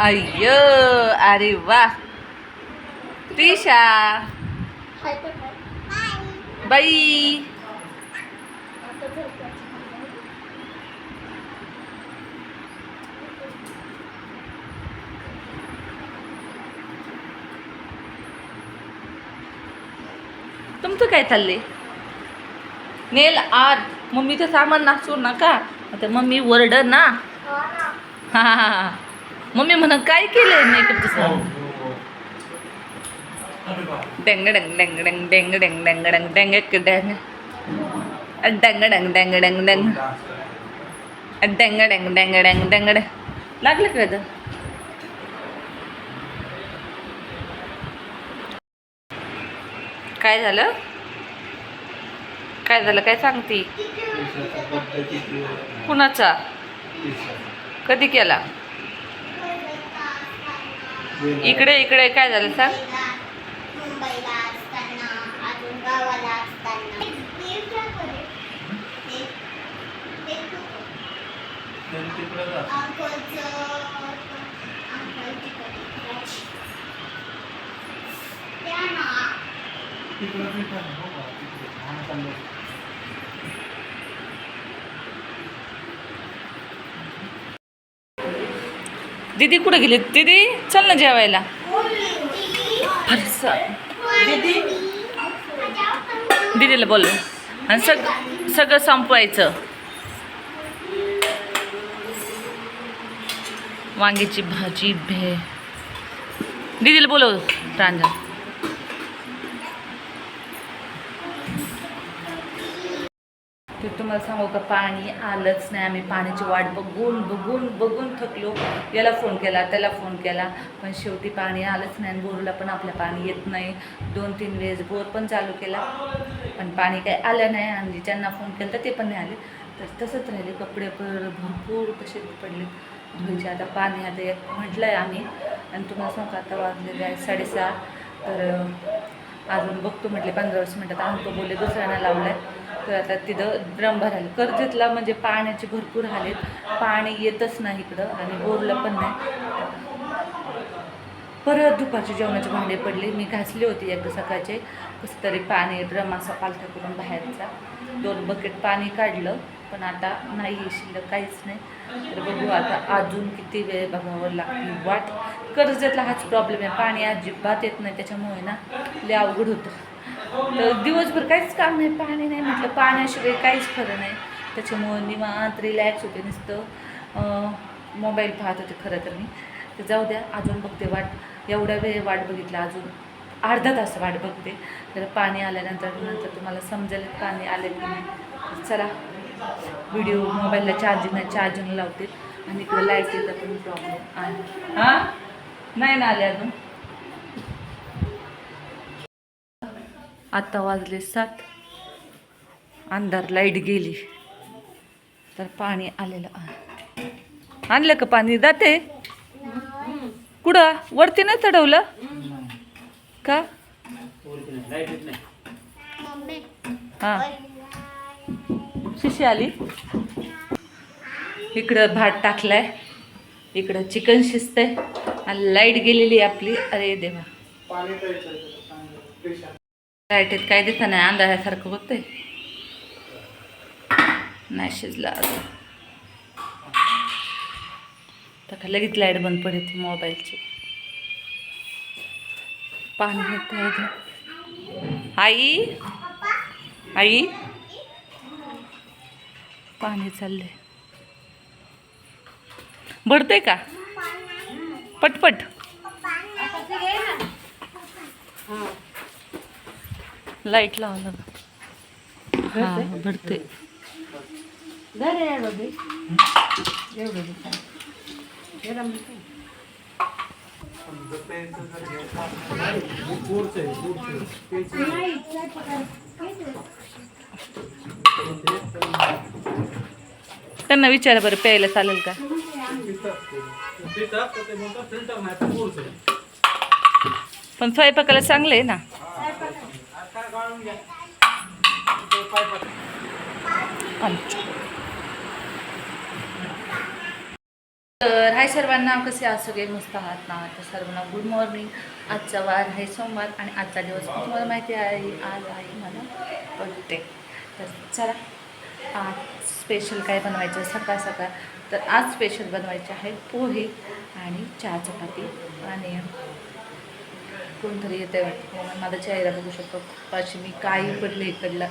अय्य अरे वा त्रिशा. बाई. तुमचं काय चाललंय? Nail art. मम्मीचं सामान नाचू नका आता मम्मी वरड ना हा हा हा मम्मी म्हण काय केलंय मेकअपचं सामान डेंग डेंग डेंग डेंग डेंग डेंग डेंग डेंग डेंग एक डेंग डेंग डेंग डेंग डेंग डेंग डेंग डेंग डेंग डेंग डेंग डेंग लागलं का काय झालं काय झालं? काय सांगती? कुणाचा? कधी केला? इकडे इकडे काय झालं सांग? मुंबईला दीदी कुठे गेली? दीदी चल ना जेवायला. दीदीला बोल आणि सग सगळं संपवायचं. वांग्याची भाजी भे दीदीला बोलव रांजा ते तुम्हाला सांगू का पाणी आलंच नाही. आम्ही पाण्याची वाट बघून बघून बघून थकलो. याला फोन केला त्याला फोन केला. पण शेवटी पाणी आलंच नाही आणि बोरला पण आपल्या पाणी येत नाही. दोन तीन वेळेस बोर पण चालू केला. पण पाणी काही आलं नाही आणि ज्यांना फोन केला तर ते पण नाही आले. तर तसंच राहिले. कपडे पर भरपूर कसे पडले. धुवायचे आता पाणी आता एक म्हटलं आहे आम्ही. आणि तुम्हाला सांगू का आता वाजलेले आहे साडेसहा. तर अजून बघतो म्हटले पंधरा वीस मिनटात. आणतो बोलले दुसऱ्यांना लावलं आहे आता तिथं ड्रम भरायला. कर्जतला म्हणजे पाण्याचे भरपूर हालेत. पाणी येतच नाही इकडं आणि बोरला पण नाही. परत दुपारचे जेवणाचे भांडे पडले. मी घासले होते एकदा सकाळचे. कसं तरी पाणी ड्रम असा पालथा करून बाहेरचा. दोन बकेट पाणी काढलं पण आता नाही शिल्लक काहीच नाही. तर बघू आता अजून किती वेळ बघावं लागते वाट. कर्जतला हाच प्रॉब्लेम आहे. पाणी अजिबात येत नाही त्याच्यामुळे ना लय अवघड होतं. तर दिवसभर काहीच काम नाही पाणी नाही म्हटलं पाण्याशिवाय काहीच खरं नाही. त्याच्यामुळं निवांत रिलॅक्स होते नुसतं. मोबाईल पाहत होते खरं तर मी. तर जाऊ द्या अजून बघते वाट. एवढा वेळ वाट बघितला अजून. अर्धा तास वाट बघते. तर पाणी आल्यानंतर नंतर तुम्हाला समजेल पाणी आलं की नाही. चला व्हिडिओ मोबाईलला चार्जिंग नाही चार्जिंग लावते. आणि इकडं येतं पण प्रॉब्लेम आहे. हां? नाही ना आले अजून. आता वाजले सात. अंधार लाइट गेली. तर पाणी आलेलं आणलं का पाणी? जाते? कुठं? वरती नाही चढवलं? का? हां. शिशी आली. इकडं भात टाकलाय. इकडं चिकन शिजतंय. आणि लाइट गेलेली आपली. अरे देवा. लाईटीत काय दिसत नाही अंधारासारखं होतंय नाही शिजला अजून तर लगेच लाइट बंद पडते मोबाईलची पाणी येत आई आई पाणी चाललंय भरते का पटपट लाइट लावलं हा भरते त्यांना विचारा बरं प्यायला चालेल का पण स्वयंपाकाला चांगलं आहे ना तर हाय सर्वांना कसे आहात? सगळे मस्त आहात ना? तर सर्वांना गुड मॉर्निंग आजचा वार आहे सोमवार आणि आजचा दिवस पण तुम्हाला माहिती आहे. आज आहे मला बर्थडे तर चला आज स्पेशल काय बनवायचं? सकाळ सकाळ. तर आज स्पेशल बनवायचे आहे पोहे आणि चहा चपाती आणि कोणतरी येते वाटतं. माझा चेहरा बघू शकतो. पाशी मी काही पडले इकडला.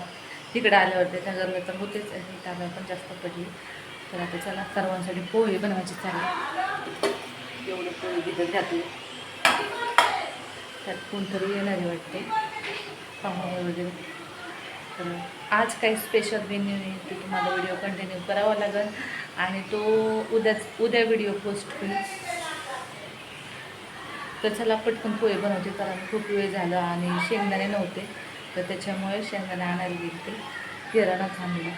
तिकडं आल्यावरती त्या घरला तर होतेच इथं आल्यावर पण जास्त पडली. तर आता चला सर्वांसाठी पोहे बनवायचे चालले. एवढे पोहे तिथं घातले. त्यात कोणतरी येणारे वाटते. पाहुणे वगैरे. तर आज काही स्पेशल मेन्यू आहे ते तुम्हाला व्हिडिओ कंटिन्यू करावा लागेल. आणि तो उद्याच उद्या व्हिडिओ पोस्ट होईल. तर चला पटकन पोहे बनवते कारण खूप वेळ झाला आणि शेंगदाणे नव्हते. तर त्याच्यामुळे शेंगदाणे आणायला गेले किराणा थांबला.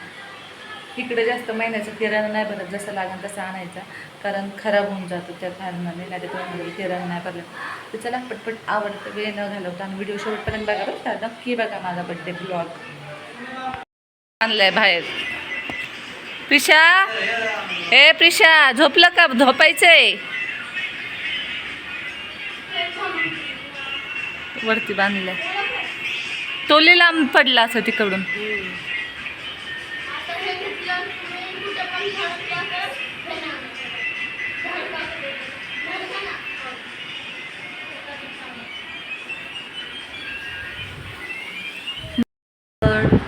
इकडे जास्त महिन्याचा किराणा नाही भरत जसं लागेल तसं आणायचा. कारण खराब होऊन जातो त्या कारणाने नाही तर किराणा नाही भरला तर चला पटपट आवडतं वेळ न घालवता आणि व्हिडिओ शेवटपर्यंत बघा बरं नक्की बघा माझा बड्डे ब्लॉग आणलाय बाहेर. प्रिशा? ए प्रिशा झोपलं का? झोपायचंय? वरती बांधलंय. तो लांब पडला असं तिकडून.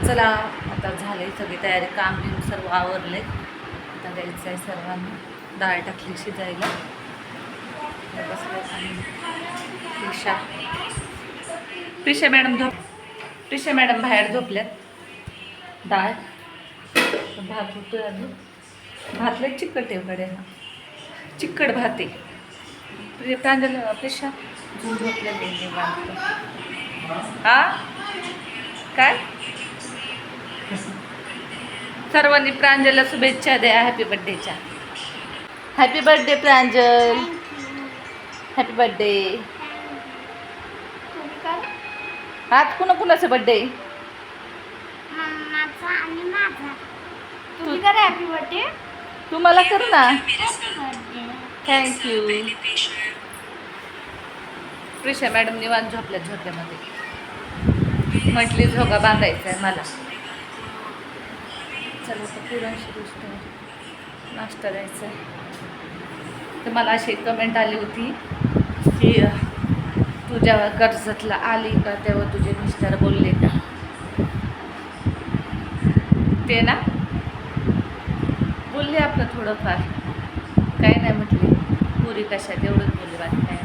चला आता झाले सगळी तयारी. काम बिम सर्व आवरले आता द्यायचं आहे सर्वांना. डाळ टाकली शिजायला. बसलं आणि प्रिशा मॅडम झोप प्रिशा मॅडम बाहेर झोपल्यात. डाळ भात होतोय अजून. भात लय चिकट आहे हो कडे चिकट भात आहे. प्रिय प्रांजल प्रिशा झोपल्या झोपलेली हा काय? सर्वांनी प्रांजलला शुभेच्छा द्या. Happy बर्थडेच्या happy birthday Pranjal. Happy birthday तुम्ही करा. आज कुणा कुणाचा बर्थडे मम्माचा आणि माझा. तुम्ही करा हॅपी बर्थडे तू मला कर ना. थँक्यू प्रिशा मॅडम निवांत झोपल्या झोपल्यामध्ये म्हटली झोका बांधायचा आहे मला. चला तर पुरणशी गोष्ट नाश्ता द्यायचा आहे तर मला अशी कमेंट आली होती की तू जेव्हा कर्जतला आली का तेव्हा तुझे मिस्टर बोलले का? ते ना? बोलले आपलं थोडंफार. काय नाही म्हटले. पुरी कशात एवढंच बोलले बाकी नाही.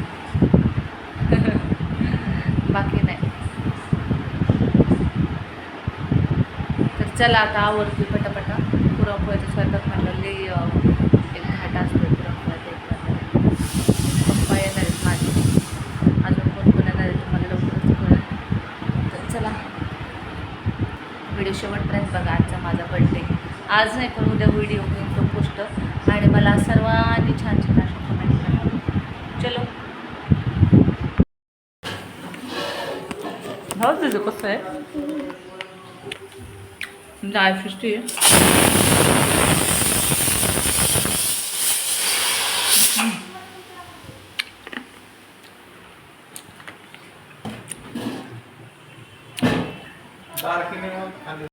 बाकी नाही. तर चला आता आवडते पटापटा. पुरणपोळीचा स्वयंपाक म्हटलं लई एक घाट असतो पुरणपोळ्याचा एक प्रकारे. पप्पा येणार आहेत माझे अजून कोण कोण येणार आहे तुम्हाला लवकरच कळेल तर चला व्हिडिओ शेवटपर्यंत बघा आजचा माझा बर्थडे आज नाही पण उद्या व्हिडिओ घेऊन तो पोस्ट आणि मला सर्वांनी छान छान अशा कमेंट करा. चलो. हो तुझं कसं आहे? जाय आहे.